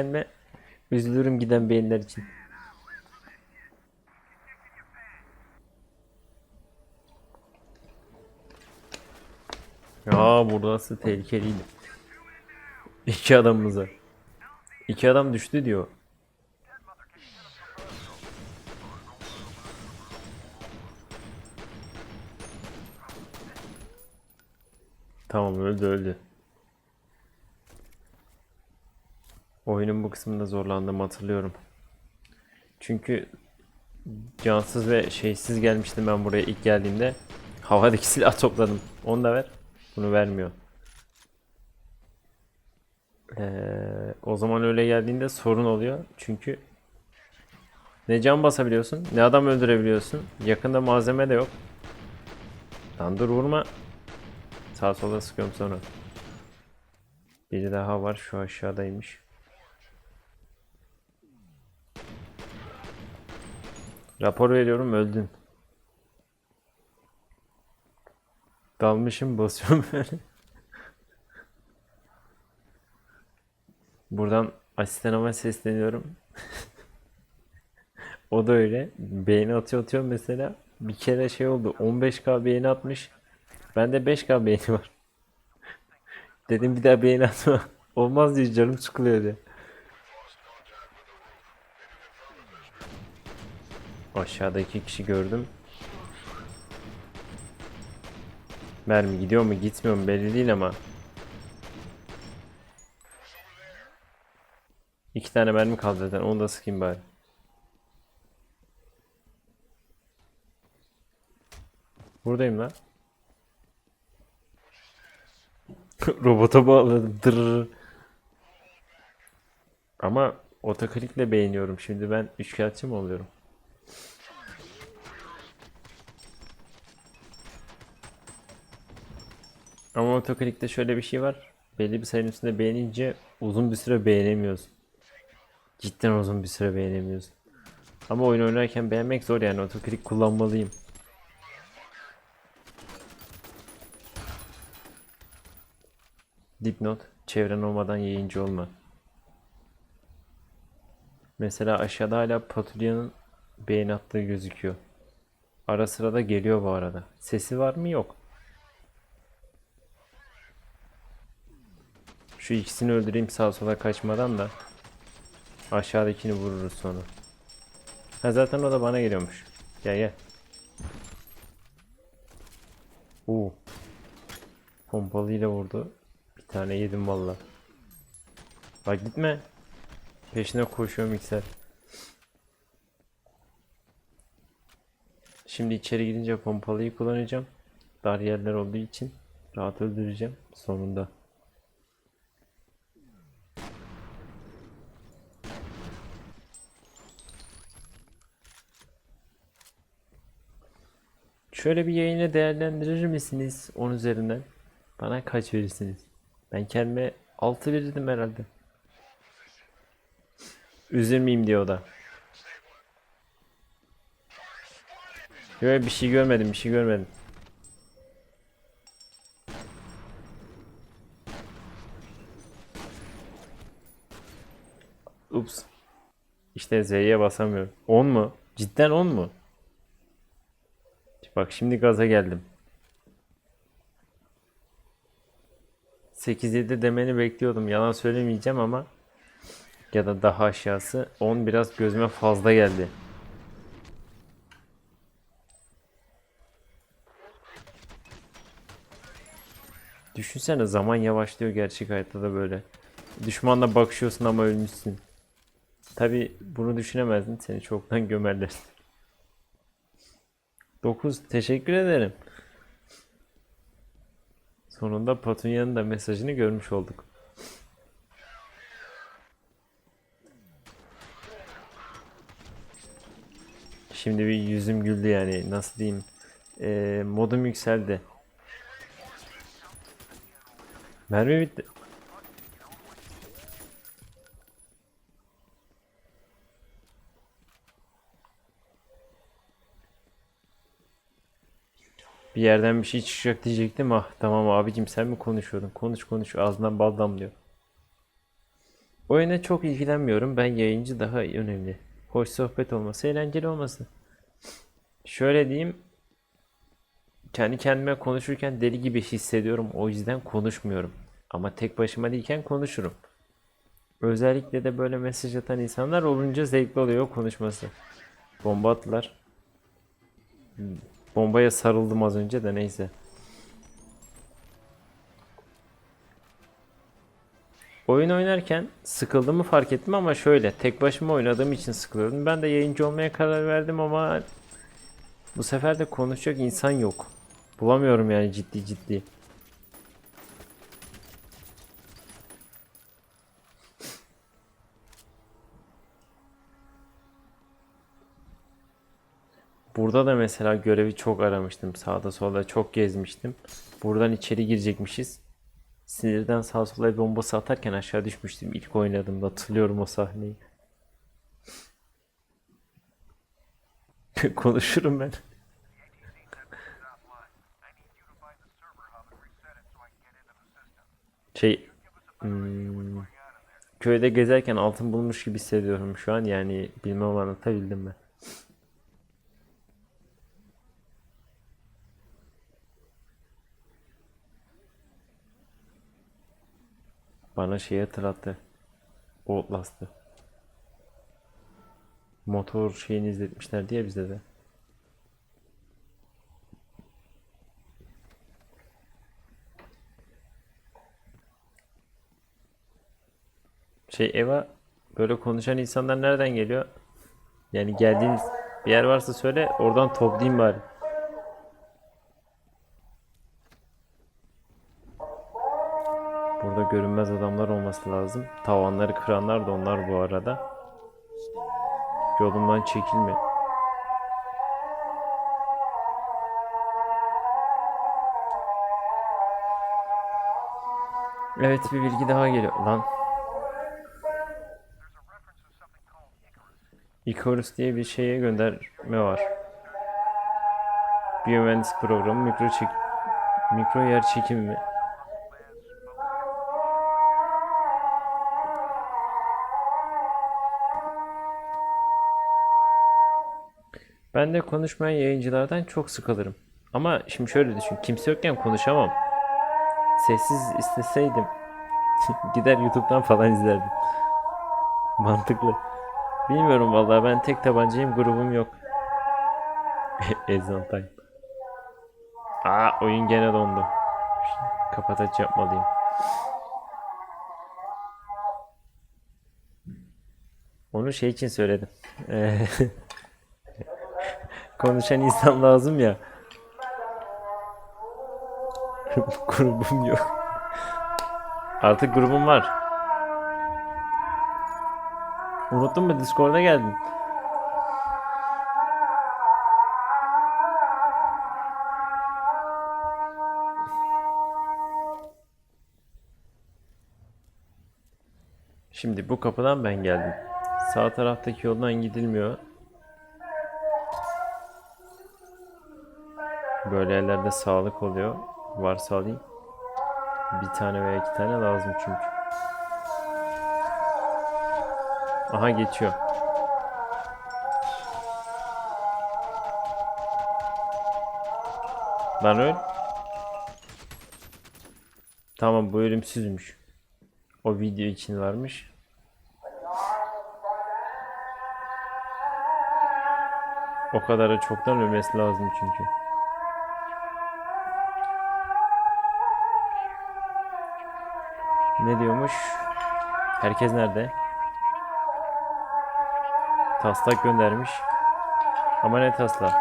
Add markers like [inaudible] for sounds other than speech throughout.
beğenme. Üzülürüm giden beğeniler için. Ya burası tehlikeliydi. İki adamımız var. İki adam düştü diyor. Tamam öldü öldü. Oyunun bu kısmında zorlandım hatırlıyorum. Çünkü cansız ve şeysiz gelmiştim ben buraya ilk geldiğimde. Havadaki [laughs] silah topladım. Onu da ver. Bunu vermiyor. Ee, o zaman öyle geldiğinde sorun oluyor. Çünkü ne can basabiliyorsun, ne adam öldürebiliyorsun. Yakında malzeme de yok. Lan dur vurma. Sağ sola sıkıyorum sonra. Biri daha var şu aşağıdaymış. Rapor veriyorum öldün. Dalmışım basıyorum [laughs] böyle. Buradan asistanıma sesleniyorum. [laughs] o da öyle. Beğeni atıyor atıyor mesela. Bir kere şey oldu. 15k beğeni atmış. Bende 5k beğeni var. [laughs] Dedim bir daha beğeni atma. Olmaz diye canım sıkılıyor diye. Aşağıda iki kişi gördüm. Mermi gidiyor mu gitmiyor mu belli değil ama. İki tane mermi kaldı zaten onu da sıkayım bari. Buradayım lan. [laughs] Robota bağladım. Dırr. Ama otoklikle beğeniyorum. Şimdi ben üçkağıtçı mı oluyorum? Ama otoklikte şöyle bir şey var. Belli bir sayının üstünde beğenince uzun bir süre beğenemiyorsun. Cidden uzun bir süre beğenemiyorsun. Ama oyun oynarken beğenmek zor yani otoklik kullanmalıyım. Dipnot, çevren olmadan yayıncı olma. Mesela aşağıda hala Patrulya'nın beğen attığı gözüküyor. Ara sıra da geliyor bu arada. Sesi var mı? Yok. Şu ikisini öldüreyim sağa sola kaçmadan da. Aşağıdakini vururuz sonra. Ha zaten o da bana geliyormuş. Gel gel. Oo. Pompalıyla vurdu. Bir tane yedim valla. Bak gitme. Peşine koşuyor mikser. Şimdi içeri girince pompalıyı kullanacağım. Dar yerler olduğu için rahat öldüreceğim sonunda. Şöyle bir yayını değerlendirir misiniz 10 üzerinden? Bana kaç verirsiniz? Ben kendime 6 verirdim herhalde. Üzülmeyeyim diyor o da. Yok bir şey görmedim bir şey görmedim. Ups. İşte Z'ye basamıyorum. 10 mu? Cidden 10 mu? Bak şimdi gaza geldim. 8-7 demeni bekliyordum. Yalan söylemeyeceğim ama ya da daha aşağısı 10 biraz gözüme fazla geldi. Düşünsene zaman yavaşlıyor gerçek hayatta da böyle. Düşmanla bakışıyorsun ama ölmüşsün. Tabi bunu düşünemezdin seni çoktan gömerler. 9 teşekkür ederim. Sonunda Patunya'nın da mesajını görmüş olduk. Şimdi bir yüzüm güldü yani nasıl diyeyim. Ee, modum yükseldi. Mermi bitti. Bir yerden bir şey çıkacak diyecektim. Ah tamam abicim sen mi konuşuyordun? Konuş konuş ağzından bal damlıyor. Oyuna çok ilgilenmiyorum. Ben yayıncı daha önemli. Hoş sohbet olması, eğlenceli olması. Şöyle diyeyim. Kendi kendime konuşurken deli gibi hissediyorum. O yüzden konuşmuyorum. Ama tek başıma değilken konuşurum. Özellikle de böyle mesaj atan insanlar olunca zevkli oluyor konuşması. Bomba attılar. Bombaya sarıldım az önce de neyse. Oyun oynarken sıkıldığımı fark ettim ama şöyle tek başıma oynadığım için sıkılıyordum. Ben de yayıncı olmaya karar verdim ama bu sefer de konuşacak insan yok. Bulamıyorum yani ciddi ciddi. Burada da mesela görevi çok aramıştım. Sağda solda çok gezmiştim. Buradan içeri girecekmişiz. Sinirden sağa sola bombası atarken aşağı düşmüştüm. İlk oynadığımda hatırlıyorum o sahneyi. [laughs] Konuşurum ben. Şey hmm, köyde gezerken altın bulmuş gibi hissediyorum şu an yani bilmem anlatabildim mi? Bana şeyi hatırlattı. Outlast'ı. Motor şeyini izletmişler diye bizde de. Şey Eva böyle konuşan insanlar nereden geliyor? Yani geldiğiniz bir yer varsa söyle oradan toplayayım bari. Burada görünmez adamlar olması lazım. Tavanları kıranlar da onlar bu arada. Yolumdan çekilme. Evet bir bilgi daha geliyor. Lan. Icarus diye bir şeye gönderme var. Biyomühendislik programı mikro çek mikro yer çekimi Ben de konuşmayan yayıncılardan çok sıkılırım. Ama şimdi şöyle düşün. Kimse yokken konuşamam. Sessiz isteseydim [laughs] gider YouTube'dan falan izlerdim. Mantıklı. Bilmiyorum vallahi ben tek tabancayım grubum yok. [laughs] Ezan time. Aa oyun gene dondu. Kapataç yapmalıyım. Onu şey için söyledim. [laughs] Konuşan insan lazım ya. [laughs] grubum yok. Artık grubum var. Unuttun mu Discord'a geldin. Şimdi bu kapıdan ben geldim. Sağ taraftaki yoldan gidilmiyor. Böyle yerlerde sağlık oluyor. Varsa alayım. Bir tane veya iki tane lazım çünkü. Aha geçiyor. Lan öl. Tamam bu ölümsüzmüş. O video için varmış. O kadara çoktan ölmesi lazım çünkü. Ne diyormuş? Herkes nerede? Taslak göndermiş. Ama ne taslak?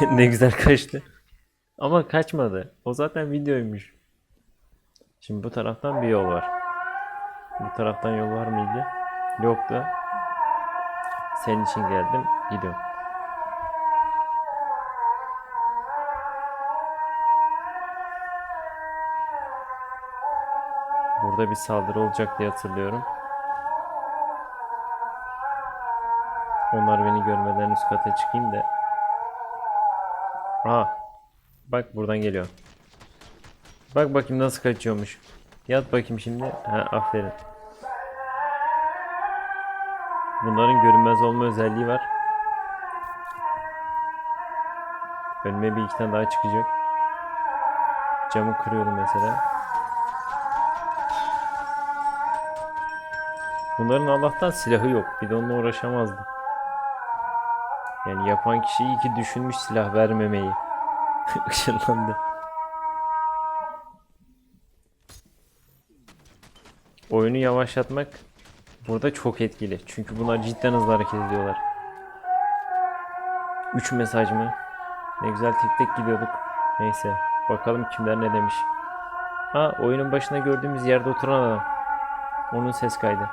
[laughs] ne güzel kaçtı. Ama kaçmadı. O zaten videoymuş. Şimdi bu taraftan bir yol var. Bu taraftan yol var mıydı? Yoktu. Senin için geldim. Gidiyorum. Burada bir saldırı olacak diye hatırlıyorum. Onlar beni görmeden üst kata çıkayım da. Aa. Bak buradan geliyor. Bak bakayım nasıl kaçıyormuş. Yat bakayım şimdi. Ha aferin. Bunların görünmez olma özelliği var. Önüme bir iki tane daha çıkacak. Camı kırıyorum mesela. Bunların Allah'tan silahı yok. Bir de onunla uğraşamazdım. Yani yapan kişi iyi ki düşünmüş silah vermemeyi. [laughs] Işınlandı. Oyunu yavaşlatmak burada çok etkili. Çünkü bunlar cidden hızlı hareket ediyorlar. 3 mesaj mı? Ne güzel tek tek gidiyorduk. Neyse. Bakalım kimler ne demiş. Ha oyunun başında gördüğümüz yerde oturan adam. Onun ses kaydı.